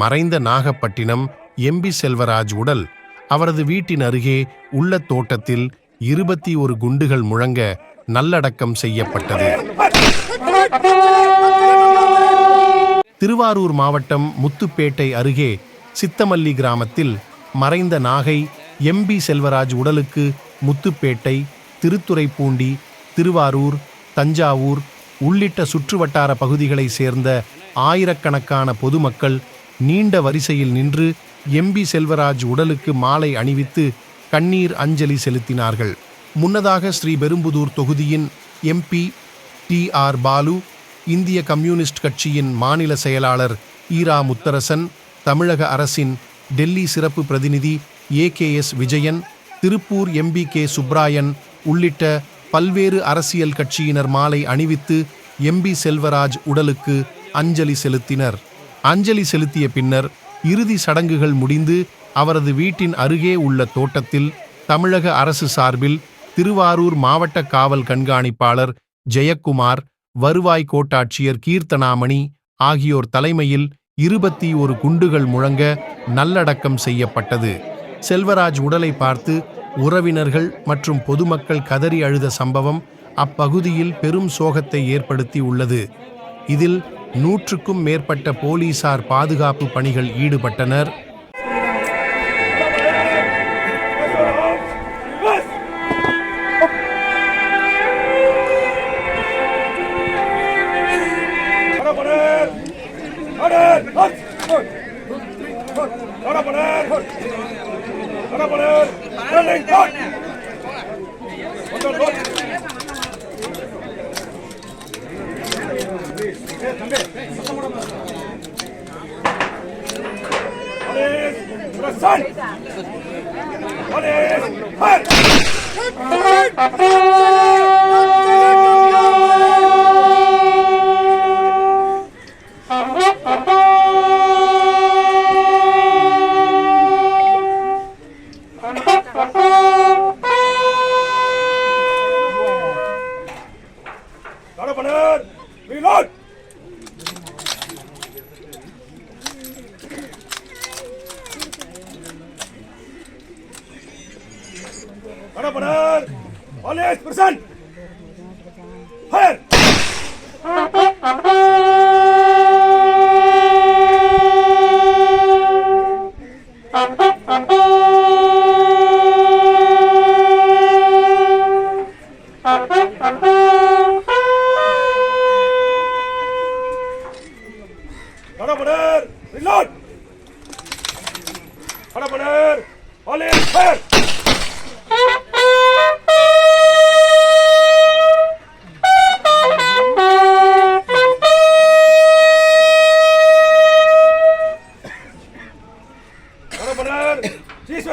மறைந்த நாகப்பட்டினம் எம்பி செல்வராஜ் உடல் அவரது வீட்டின் அருகே உள்ள தோட்டத்தில் இருபத்தி ஒரு குண்டுகள் முழங்க நல்லடக்கம் செய்யப்பட்டது. திருவாரூர் மாவட்டம் முத்துப்பேட்டை அருகே சித்தமல்லி கிராமத்தில் மறைந்த நாகை எம்பி செல்வராஜ் உடலுக்கு முத்துப்பேட்டை திருத்துறைப்பூண்டி திருவாரூர் தஞ்சாவூர் உள்ளிட்ட சுற்றுவட்டார பகுதிகளைச் சேர்ந்த ஆயிரக்கணக்கான பொதுமக்கள் நீண்ட வரிசையில் நின்று எம்பி செல்வராஜ் உடலுக்கு மாலை அணிவித்து கண்ணீர் அஞ்சலி செலுத்தினார்கள். முன்னதாக ஸ்ரீபெரும்புதூர் தொகுதியின் எம்பி டி ஆர் பாலு இந்திய கம்யூனிஸ்ட் கட்சியின் மாநில செயலாளர் ஈரா முத்தரசன் தமிழக அரசின் டெல்லி சிறப்பு பிரதிநிதி A K S Vijayan Tiruppur MP K Subbarayan உள்ளிட்ட பல்வேறு அரசியல் கட்சியினர் மாலை அணிவித்து எம்பி செல்வராஜ் உடலுக்கு அஞ்சலி செலுத்தினர். அஞ்சலி செலுத்திய பின்னர் இறுதி சடங்குகள் முடிந்து அவரது வீட்டின் அருகே உள்ள தோட்டத்தில் தமிழக அரசு சார்பில் திருவாரூர் மாவட்ட காவல் கண்காணிப்பாளர் ஜெயக்குமார் வருவாய் கோட்டாட்சியர் கீர்த்தனாமணி ஆகியோர் தலைமையில் இருபத்தி ஒரு குண்டுகள் முழங்க நல்லடக்கம் செய்யப்பட்டது. செல்வராஜ் உடலை பார்த்து உறவினர்கள் மற்றும் பொதுமக்கள் கதறி அழுத சம்பவம் அப்பகுதியில் பெரும் சோகத்தை ஏற்படுத்தி உள்ளது. இதில் நூற்றுக்கும் மேற்பட்ட போலீசார் பாதுகாப்பு பணிகள் ஈடுபட்டனர். はい Order! Police present! Fire! Order! Reload! Order! Police fire! Order!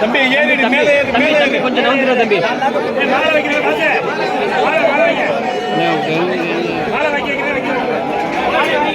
தம்பி ஏறி மேலே ஏறு மேலே ஏறு கொஞ்சம் நவுந்துரு தம்பி மாலை வைக்கிறேன் வாங்க. மாலை மாலை. மாலை வைக்க வைக்கிறேன், வைக்கிறேன்.